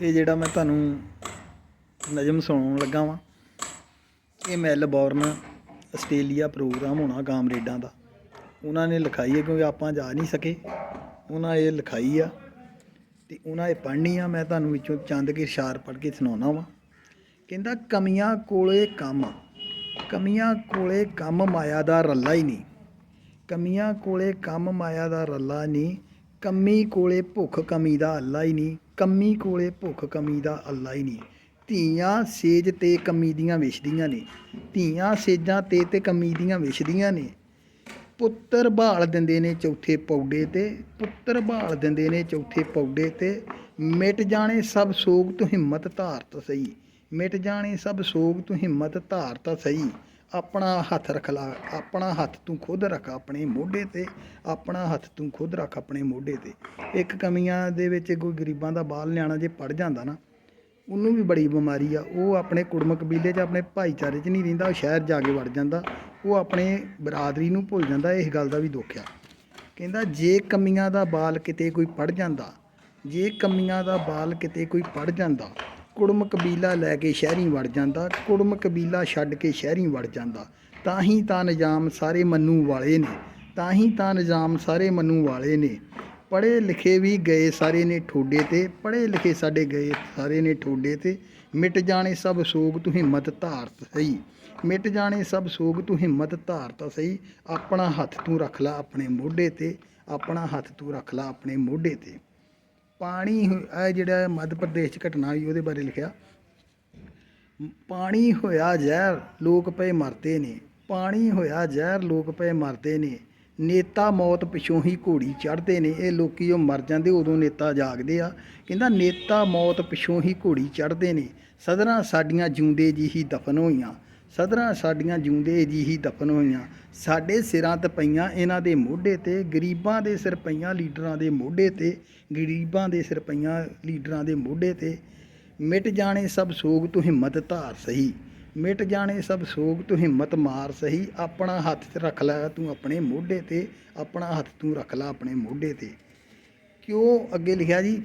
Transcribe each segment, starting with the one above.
ਇਹ ਜਿਹੜਾ ਮੈਂ ਤੁਹਾਨੂੰ ਨਜ਼ਮ ਸੁਣਾਉਣ ਲੱਗਾ ਵਾਂ, ਇਹ ਮੈਲਬੌਰਨ ਆਸਟ੍ਰੇਲੀਆ ਪ੍ਰੋਗਰਾਮ ਹੋਣਾ ਕਾਮਰੇਡਾਂ ਦਾ। ਉਹਨਾਂ ਨੇ ਲਿਖਾਈ ਹੈ ਕਿਉਂਕਿ ਆਪਾਂ ਜਾ ਨਹੀਂ ਸਕੇ। ਉਹਨਾਂ ਇਹ ਲਿਖਾਈ ਆ ਤੇ ਉਹਨਾਂ ਇਹ ਪੜ੍ਹਨੀ ਆ। ਮੈਂ ਤੁਹਾਨੂੰ ਵਿੱਚੋਂ ਚੰਦ ਕੇ ਇਸ਼ਾਰ ਪੜ੍ਹ ਕੇ ਸੁਣਾਉਣਾ ਵਾਂ। ਕਹਿੰਦਾ, ਕਮੀਆਂ ਕੋਲੇ ਕੰਮ, ਕਮੀਆਂ ਕੋਲੇ ਕੰਮ ਮਾਇਆ ਦਾ ਰੱਲਾ ਹੀ ਨਹੀਂ। ਕਮੀਆਂ ਕੋਲੇ ਕੰਮ ਮਾਇਆ ਦਾ ਰੱਲਾ ਨਹੀਂ ਕੰਮੀ ਕੋਲੇ ਭੁੱਖ ਕਮੀ ਦਾ ਅੱਲਾ ਹੀ ਨਹੀਂ, ਕੰਮੀ ਕੋਲੇ ਭੁੱਖ ਕਮੀ ਦਾ ਅੱਲਾ ਹੀ ਨਹੀਂ। ਧੀਆਂ ਸੇਜ ਤੇ ਕਮੀ ਦੀਆਂ ਵਿਛਦੀਆਂ ਨੇ, ਧੀਆਂ ਸੇਜਾਂ ਤੇ ਤੇ ਕਮੀ ਦੀਆਂ ਵਿਛਦੀਆਂ ਨੇ। ਪੁੱਤਰ ਭਾਲ ਦਿੰਦੇ ਨੇ ਚੌਥੇ ਪੌਡੇ ਤੇ, ਪੁੱਤਰ ਭਾਲ ਦਿੰਦੇ ਨੇ ਚੌਥੇ ਪੌਡੇ ਤੇ। ਮਿਟ ਜਾਣੇ ਸਭ ਸੋਗ ਤੋਂ ਹਿੰਮਤ ਧਾਰ ਧਾਰਤ ਸਹੀ, ਮਿਟ ਜਾਣੇ ਸਭ ਸੋਗ ਤੋਂ ਹਿੰਮਤ ਧਾਰ ਧਾਰਤ ਸਹੀ। ਆਪਣਾ ਹੱਥ ਰਖ ਲਾ, ਆਪਣਾ ਹੱਥ ਤੂੰ ਖੁਦ ਰੱਖ ਆਪਣੇ ਮੋਢੇ ਤੇ, ਆਪਣਾ ਹੱਥ ਤੂੰ ਖੁਦ ਰੱਖ ਆਪਣੇ ਮੋਢੇ ਤੇ। ਇੱਕ ਕਮੀਆਂ ਦੇ ਵਿੱਚ ਕੋਈ ਗਰੀਬਾਂ ਦਾ ਬਾਲ ਨਿਆਣਾ ਜੇ ਪੜ ਜਾਂਦਾ ਨਾ, ਉਹਨੂੰ ਵੀ ਬੜੀ ਬਿਮਾਰੀ ਆ। ਉਹ ਆਪਣੇ ਕੁੜਮ ਕਬੀਲੇ 'ਚ, ਆਪਣੇ ਭਾਈਚਾਰੇ 'ਚ ਨਹੀਂ ਰਹਿੰਦਾ, ਉਹ ਸ਼ਹਿਰ ਜਾ ਕੇ ਵੜ ਜਾਂਦਾ। ਉਹ ਆਪਣੇ ਬਰਾਦਰੀ ਨੂੰ ਭੁੱਲ ਜਾਂਦਾ ਇਸ ਗੱਲ ਦਾ ਵੀ ਦੁੱਖ ਆ। ਕਹਿੰਦਾ, ਜੇ ਕਮੀਆਂ ਦਾ ਬਾਲ ਕਿਤੇ ਕੋਈ ਪੜ ਜਾਂਦਾ, ਜੇ ਕਮੀਆਂ ਦਾ ਬਾਲ ਕਿਤੇ ਕੋਈ ਪੜ ਜਾਂਦਾ ਕੁੜਮ ਕਬੀਲਾ ਲੈ ਕੇ ਸ਼ਹਿਰੀ ਵੜ ਜਾਂਦਾ, ਕੁੜਮ ਕਬੀਲਾ ਛੱਡ ਕੇ ਸ਼ਹਿਰੀ ਵੜ ਜਾਂਦਾ। ਤਾਂ ਹੀ ਤਾਂ ਨਿਜ਼ਾਮ ਸਾਰੇ ਮੰਨੂ ਵਾਲੇ ਨੇ ਤਾਂ ਹੀ ਤਾਂ ਨਿਜ਼ਾਮ ਸਾਰੇ ਮੰਨੂ ਵਾਲੇ ਨੇ। ਪੜ੍ਹੇ ਲਿਖੇ ਵੀ ਗਏ ਸਾਰੇ ਨੇ ਠੋਡੇ ਤੇ, ਪੜ੍ਹੇ ਲਿਖੇ ਸਾਡੇ ਗਏ ਸਾਰੇ ਨੇ ਠੋਡੇ ਤੇ। ਮਿਟ ਜਾਣੇ ਸਭ ਸੋਗ ਤੂੰ ਹਿੰਮਤ ਧਾਰਤ ਸਹੀ। ਮਿਟ ਜਾਣੇ ਸਭ ਸੋਗ ਤੂੰ ਹਿੰਮਤ ਧਾਰਤ ਸਹੀ। ਆਪਣਾ ਹੱਥ ਤੂੰ ਰੱਖ ਲੈ ਆਪਣੇ ਮੋਢੇ ਤੇ, ਆਪਣਾ ਹੱਥ ਤੂੰ ਰੱਖ ਲੈ ਆਪਣੇ ਮੋਢੇ ਤੇ। ਪਾਣੀ ਇਹ ਜਿਹੜਾ ਮੱਧ ਪ੍ਰਦੇਸ਼ 'ਚ ਘਟਨਾ ਹੋਈ ਉਹਦੇ ਬਾਰੇ ਲਿਖਿਆ। ਪਾਣੀ ਹੋਇਆ ਜ਼ਹਿਰ, ਲੋਕ ਪਏ ਮਰਦੇ ਨੇ। ਪਾਣੀ ਹੋਇਆ ਜ਼ਹਿਰ, ਲੋਕ ਪਏ ਮਰਦੇ ਨੇ। ਨੇਤਾ ਮੌਤ ਪਿਛੋਂ ਹੀ ਘੋੜੀ ਚੜ੍ਹਦੇ ਨੇ। ਇਹ ਲੋਕੀ ਉਹ ਮਰ ਜਾਂਦੇ, ਉਦੋਂ ਨੇਤਾ ਜਾਗਦੇ ਆ। ਕਹਿੰਦਾ, ਨੇਤਾ ਮੌਤ ਪਿਛੋਂ ਹੀ ਘੋੜੀ ਚੜ੍ਹਦੇ ਨੇ। ਸਦਰਾਂ ਸਾਡੀਆਂ ਜਿਉਂਦੇ ਜੀ ਹੀ ਦਫਨ ਹੋਈਆਂ। ਸਦਰਾਂ ਸਾਡੀਆਂ ਜਿਉਂਦੇ ਜੀ ਹੀ ਦਫਨ ਹੋਈਆਂ। ਸਾਡੇ ਸਿਰਾਂ ਤੇ ਪਈਆਂ ਇਹਨਾਂ ਦੇ ਮੋਢੇ ਤੇ, ਗਰੀਬਾਂ ਦੇ ਸਿਰ ਪਈਆਂ ਲੀਡਰਾਂ ਦੇ ਮੋਢੇ ਤੇ, ਗਰੀਬਾਂ ਦੇ ਸਿਰ ਪਈਆਂ ਲੀਡਰਾਂ ਦੇ ਮੋਢੇ ਤੇ। ਮਿਟ ਜਾਣੇ ਸਭ ਸੋਗ ਤੋਂ ਹਿੰਮਤ ਧਾਰ ਸਹੀ। ਮਿਟ ਜਾਣੇ ਸਭ ਸੋਗ ਤੂੰ ਹਿੰਮਤ ਮਾਰ ਸਹੀ। ਆਪਣਾ ਹੱਥ ਤੇ ਰੱਖ ਲੈ ਤੂੰ ਆਪਣੇ ਮੋਢੇ ਤੇ, ਆਪਣਾ ਹੱਥ ਤੂੰ ਰੱਖ ਲੈ ਆਪਣੇ ਮੋਢੇ ਤੇ। ਕਿਉਂ ਅੱਗੇ ਲਿਖਿਆ ਜੀ?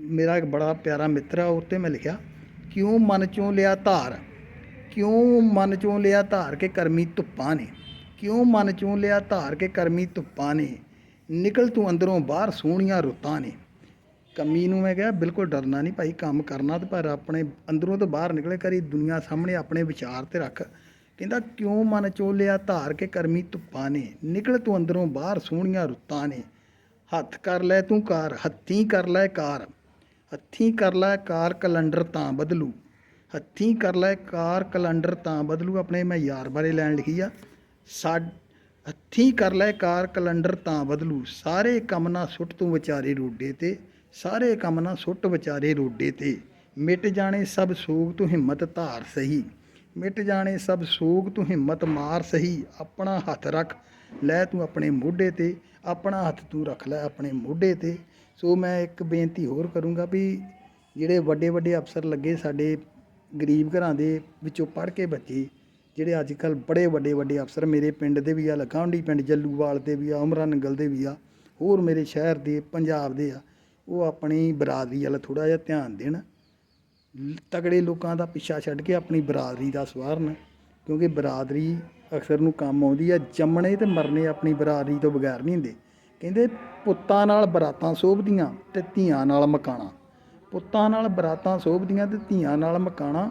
ਮੇਰਾ ਇੱਕ ਬੜਾ ਪਿਆਰਾ ਮਿੱਤਰ ਆ ਉੱਤੇ ਮੈਂ ਲਿਖਿਆ, ਕਿਉਂ ਮਨ ਚੋਂ ਲਿਆ ਧਾਰ? ਕਿਉਂ ਮਨ ਚੋਂ ਲਿਆ ਧਾਰ ਕੇ ਕਰਮੀ ਧੁੱਪਾਂ ਨੇ? ਕਿਉਂ ਮਨ ਚੋਂ ਲਿਆ ਧਾਰ ਕੇ ਕਰਮੀ ਧੁੱਪਾਂ ਨੇ? ਨਿਕਲ ਤੂੰ ਅੰਦਰੋਂ ਬਾਹਰ ਸੋਹਣੀਆਂ ਰੁੱਤਾਂ ਨੇ। ਕਮੀ ਨੂੰ ਮੈਂ ਕਿਹਾ, ਬਿਲਕੁਲ ਡਰਨਾ ਨਹੀਂ ਭਾਈ, ਕੰਮ ਕਰਨਾ ਤੇ ਪਰ ਆਪਣੇ ਅੰਦਰੋਂ ਤੋਂ ਬਾਹਰ ਨਿਕਲੇ ਕਰੀ ਦੁਨੀਆ ਸਾਹਮਣੇ ਆਪਣੇ ਵਿਚਾਰ ਤੇ ਰੱਖ। ਕਹਿੰਦਾ, ਕਿਉਂ ਮਨ ਚੋਂ ਲਿਆ ਧਾਰ ਕੇ ਕਰਮੀ ਧੁੱਪਾਂ ਨੇ? ਨਿਕਲ ਤੂੰ ਅੰਦਰੋਂ ਬਾਹਰ ਸੋਹਣੀਆਂ ਰੁੱਤਾਂ ਨੇ। ਹੱਥ ਕਰ ਲੈ ਤੂੰ ਕਾਰ, ਹੱਥੀਂ ਕਰ ਲੈ ਕਾਰ। ਹੱਥੀਂ ਕਰ ਲੈ ਕਾਰ ਕੈਲੰਡਰ ਤਾਂ ਬਦਲੂ। ਹੱਥੀਂ ਕਰ ਲੈ, ਕਾਰ, ਕੈਲੰਡਰ ਤਾਂ ਬਦਲੂ ਆਪਣੇ, ਮੈਂ ਯਾਰ ਬਾਰੇ ਲੈਣ ਲਿਖੀ ਆ। ਸਾ ਹੱਥੀਂ ਕਰ ਲੈ, ਕਾਰ, ਕੈਲੰਡਰ ਤਾਂ ਬਦਲੂ। ਸਾਰੇ ਕੰਮ ਨਾ ਸੁੱਟ ਤੂੰ ਵਿਚਾਰੇ ਰੋਡੇ ਤੇ, ਸਾਰੇ ਕੰਮ ਨਾ ਸੁੱਟ ਵਿਚਾਰੇ ਰੋਡੇ ਤੇ। ਮਿਟ ਜਾਣੇ ਸਭ ਸੋਗ, ਤੂੰ ਹਿੰਮਤ ਧਾਰ ਸਹੀ। ਮਿਟ ਜਾਣੇ ਸਭ ਸੋਗ, ਤੂੰ ਹਿੰਮਤ ਮਾਰ ਸਹੀ। ਆਪਣਾ ਹੱਥ ਰੱਖ, ਲੈ ਤੂੰ ਆਪਣੇ ਮੋਢੇ ਤੇ। ਆਪਣਾ ਹੱਥ ਤੂੰ ਰੱਖ ਲੈ ਆਪਣੇ ਮੋਢੇ ਤੇ। ਸੋ ਮੈਂ ਇੱਕ ਬੇਨਤੀ ਹੋਰ ਕਰੂੰਗਾ ਵੀ ਜਿਹੜੇ ਵੱਡੇ ਵੱਡੇ ਅਫਸਰ ਲੱਗੇ ਸਾਡੇ ਗਰੀਬ ਘਰਾਂ ਦੇ ਵਿੱਚੋਂ ਪੜ੍ਹ ਕੇ ਬੱਚੇ, ਜਿਹੜੇ ਅੱਜ ਕੱਲ੍ਹ ਬੜੇ ਵੱਡੇ ਵੱਡੇ ਅਫਸਰ ਮੇਰੇ ਪਿੰਡ ਦੇ ਵੀ ਆ ਲਖਾਂਡੀ ਪਿੰਡ, ਜੱਲੂਵਾਲ ਦੇ ਵੀ ਆ, ਉਮਰਾ ਨੰਗਲ ਦੇ ਵੀ ਆ, ਹੋਰ ਮੇਰੇ ਸ਼ਹਿਰ ਦੇ, ਪੰਜਾਬ ਦੇ ਆ, ਉਹ ਆਪਣੀ ਬਰਾਦਰੀ ਵੱਲ ਥੋੜ੍ਹਾ ਜਿਹਾ ਧਿਆਨ ਦੇਣ। ਲ- ਤਗੜੇ ਲੋਕਾਂ ਦਾ ਪਿੱਛਾ ਛੱਡ ਕੇ ਆਪਣੀ ਬਰਾਦਰੀ ਦਾ ਸਵਾਰਨ, ਕਿਉਂਕਿ ਬਰਾਦਰੀ ਅਕਸਰ ਨੂੰ ਕੰਮ ਆਉਂਦੀ ਆ, ਜੰਮਣੇ ਤੇ ਮਰਨੇ ਆਪਣੀ ਬਰਾਦਰੀ ਤੋਂ ਬਗੈਰ ਨਹੀਂ ਹੁੰਦੇ। ਕਹਿੰਦੇ ਪੁੱਤਾਂ ਨਾਲ ਬਰਾਤਾਂ ਸੋਭਦੀਆਂ ਤੇ ਧੀਆਂ ਨਾਲ ਮਕਾਣਾ ਪੁੱਤਾਂ ਨਾਲ ਬਰਾਤਾਂ ਸੋਭਦੀਆਂ ਤੇ ਧੀਆਂ ਨਾਲ ਮਕਾਣਾ।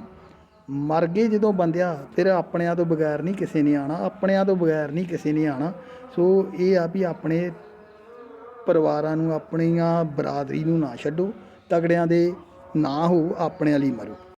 ਮਰ ਗਏ ਜਦੋਂ ਬੰਦਿਆ, ਫਿਰ ਆਪਣਿਆਂ ਤੋਂ ਬਗੈਰ ਨਹੀਂ ਕਿਸੇ ਨੇ ਆਣਾ ਆਪਣਿਆਂ ਤੋਂ ਬਗੈਰ ਨਹੀਂ ਕਿਸੇ ਨੇ ਆਣਾ ਸੋ ਇਹ ਆ ਵੀ ਆਪਣੇ ਪਰਿਵਾਰਾਂ ਨੂੰ, ਆਪਣੀਆਂ ਬਰਾਦਰੀ ਨੂੰ ਨਾ ਛੱਡੋ, ਤਗੜਿਆਂ ਦੇ ਨਾ ਹੋ ਆਪਣਿਆਂ ਲਈ ਮਰੋ।